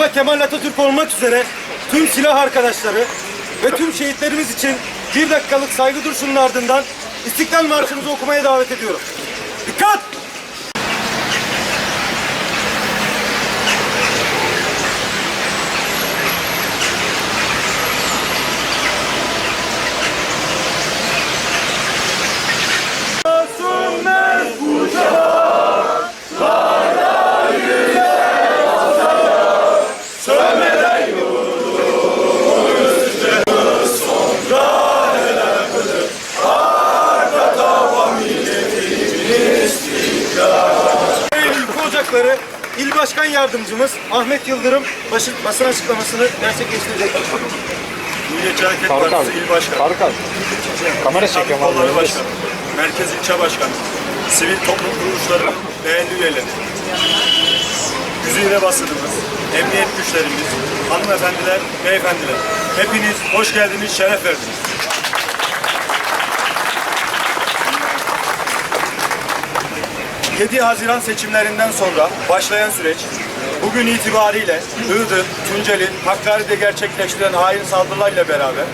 Mustafa Kemal Atatürk olmak üzere tüm silah arkadaşları ve tüm şehitlerimiz için bir dakikalık saygı duruşunun ardından İstiklal Marşımızı okumaya davet ediyorum. Dikkat! Ülke Ocakları İl Başkan Yardımcımız Ahmet Yıldırım başı, basın açıklamasını gerçekleştirecek. Milliyetçi Hareket Faruk Partisi abi. İl Başkanı, Faruk abi. Kamera çekiyorum abi. Kolları Başkanı, Merkez İlçe Başkanı, Sivil Toplum Kuruluşları değerli üyeleri, güzide basınımız, emniyet güçlerimiz, hanımefendiler, beyefendiler. Hepiniz hoş geldiniz, şeref verdiniz. ...7 Haziran seçimlerinden sonra başlayan süreç... ...bugün itibariyle Iğdır, Tunceli, Hakkari'de gerçekleştirilen hain saldırılarla beraber...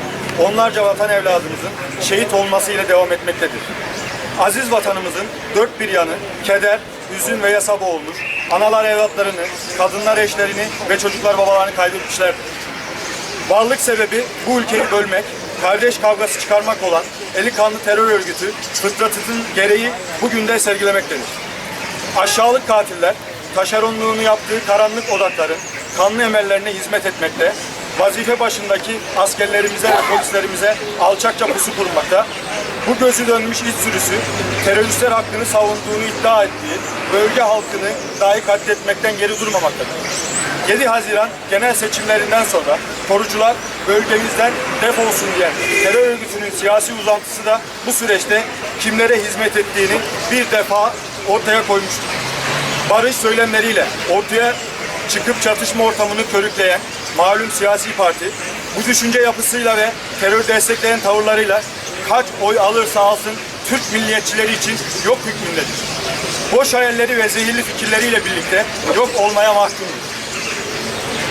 ...onlarca vatan evladımızın şehit olmasıyla devam etmektedir. Aziz vatanımızın dört bir yanı keder, hüzün ve yasa boğulmuş... ...analar evlatlarını, kadınlar eşlerini ve çocuklar babalarını kaybetmişlerdir. Varlık sebebi bu ülkeyi bölmek, kardeş kavgası çıkarmak olan eli kanlı terör örgütü fıtratının gereği bugün de sergilemektedir. Aşağılık katiller taşeronluğunu yaptığı karanlık odakların kanlı emellerine hizmet etmekte, vazife başındaki askerlerimize ve polislerimize alçakça pusu kurmakta, bu gözü dönmüş iç sürüsü teröristler hakkını savunduğunu iddia ettiği bölge halkını dahi katletmekten geri durmamaktadır. 7 Haziran genel seçimlerinden sonra korucular bölgemizden defolsun diyen terör örgütünün siyasi uzantısı da bu süreçte kimlere hizmet ettiğini bir defa ortaya koymuştur. Barış söylemleriyle ortaya çıkıp çatışma ortamını körükleyen malum siyasi parti bu düşünce yapısıyla ve terör destekleyen tavırlarıyla kaç oy alırsa alsın Türk milliyetçileri için yok hükmündedir. Boş hayalleri ve zehirli fikirleriyle birlikte yok olmaya mahkumdur.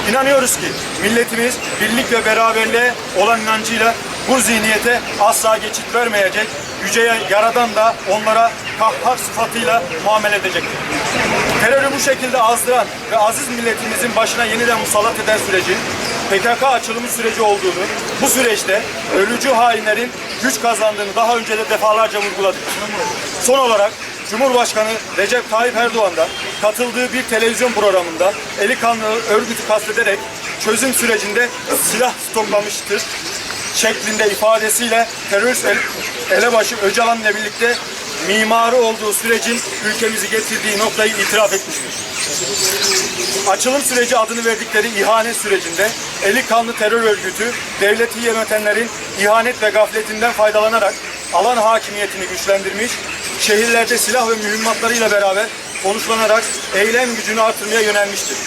İnanıyoruz ki milletimiz birlik ve beraberliğe olan inancıyla bu zihniyete asla geçit vermeyecek, yüce yaradan da onlara kahhar sıfatıyla muamele edecektir. Terörü bu şekilde azdıran ve aziz milletimizin başına yeniden musallat eden sürecin PKK açılımı süreci olduğunu, bu süreçte ölücü hainlerin güç kazandığını daha önce de defalarca vurguladık. Son olarak Cumhurbaşkanı Recep Tayyip Erdoğan katıldığı bir televizyon programında eli kanlı örgütü kastederek çözüm sürecinde silah stoklamıştır şeklinde ifadesiyle terörist el, elebaşı Öcalan birlikte mimarı olduğu sürecin ülkemizi getirdiği noktayı itiraf etmiştir. Açılım süreci adını verdikleri ihanet sürecinde eli kanlı terör örgütü devleti yönetenlerin ihanet ve gafletinden faydalanarak alan hakimiyetini güçlendirmiş, şehirlerde silah ve mühimmatlarıyla beraber konuşlanarak eylem gücünü artırmaya yönelmiştir.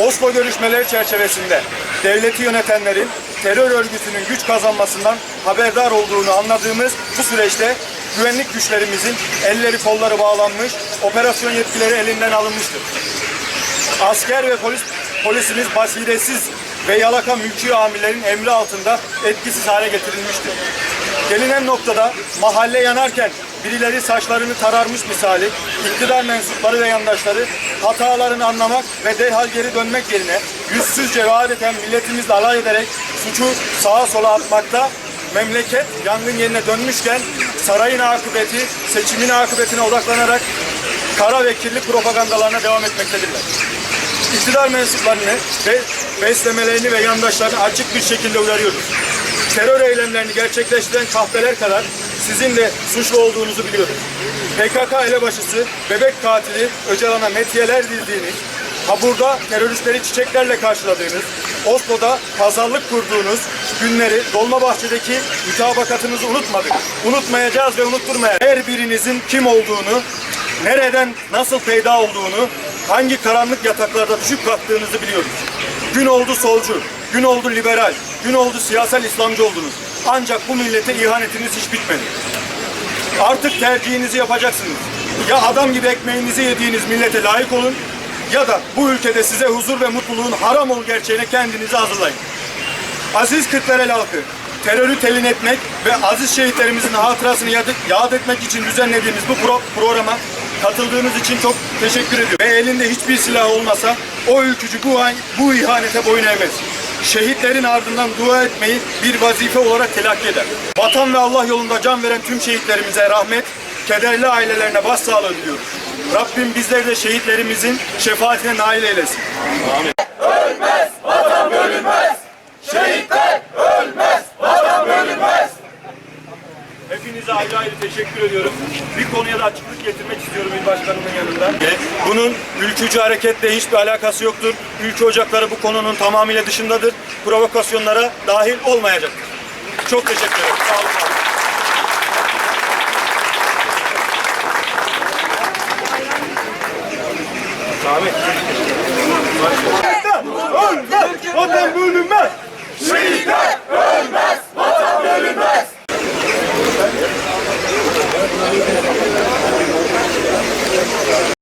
Oslo görüşmeleri çerçevesinde devleti yönetenlerin terör örgütünün güç kazanmasından haberdar olduğunu anladığımız bu süreçte güvenlik güçlerimizin elleri kolları bağlanmış, operasyon yetkileri elinden alınmıştır. Asker ve polis polisimiz basiretsiz ve yalaka mülki amirlerin emri altında etkisiz hale getirilmiştir. Gelinen noktada mahalle yanarken birileri saçlarını tararmış misali iktidar mensupları ve yandaşları hatalarını anlamak ve derhal geri dönmek yerine yüzsüzce ve adeten milletimizle alay ederek suçu sağa sola atmakta memleket yangın yerine dönmüşken sarayın akıbeti seçimin akıbetine odaklanarak kara ve kirli propagandalarına devam etmektedirler iktidar mensuplarını ve beslemelerini ve yandaşlarını açık bir şekilde uyarıyoruz. Terör eylemlerini gerçekleştiren kahpeler kadar sizin de suçlu olduğunuzu biliyoruz. PKK elebaşısı, bebek katili Öcalan'a metiyeler dizdiğiniz, Habur'da teröristleri çiçeklerle karşıladığınız, Oslo'da pazarlık kurduğunuz günleri Dolmabahçe'deki mütabakatınızı unutmadık. Unutmayacağız ve unutturmayacağız. Her birinizin kim olduğunu, nereden nasıl peyda olduğunu, hangi karanlık yataklarda düşüp kalktığınızı biliyoruz. Gün oldu solcu, gün oldu liberal, gün oldu siyasal İslamcı oldunuz. Ancak bu millete ihanetiniz hiç bitmedi. Artık tercihinizi yapacaksınız. Ya adam gibi ekmeğinizi yediğiniz millete layık olun ya da bu ülkede size huzur ve mutluluğun haram ol gerçeğine kendinizi hazırlayın. Aziz Kırklareli halkı, terörü telin etmek ve aziz şehitlerimizin hatırasını yad, etmek için düzenlediğimiz bu pro- programa katıldığınız için çok teşekkür ediyorum. Ve elinde hiçbir silah olmasa o ülkücü bu, bu ihanete boyun eğmez. Şehitlerin ardından dua etmeyi bir vazife olarak telakki eder. Vatan ve Allah yolunda can veren tüm şehitlerimize rahmet, kederli ailelerine başsağlığı diliyoruz. Rabbim bizleri de şehitlerimizin şefaatine nail eylesin. Hepinize ayrı ayrı teşekkür ediyorum. Bir konuya da açıklık getirmek istiyorum il başkanımın yanında. Bunun ülkücü hareketle hiçbir alakası yoktur. Ülke ocakları bu konunun tamamıyla dışındadır. Provokasyonlara dahil olmayacaktır. Çok teşekkür ederim. Sağ olun. Ölmez,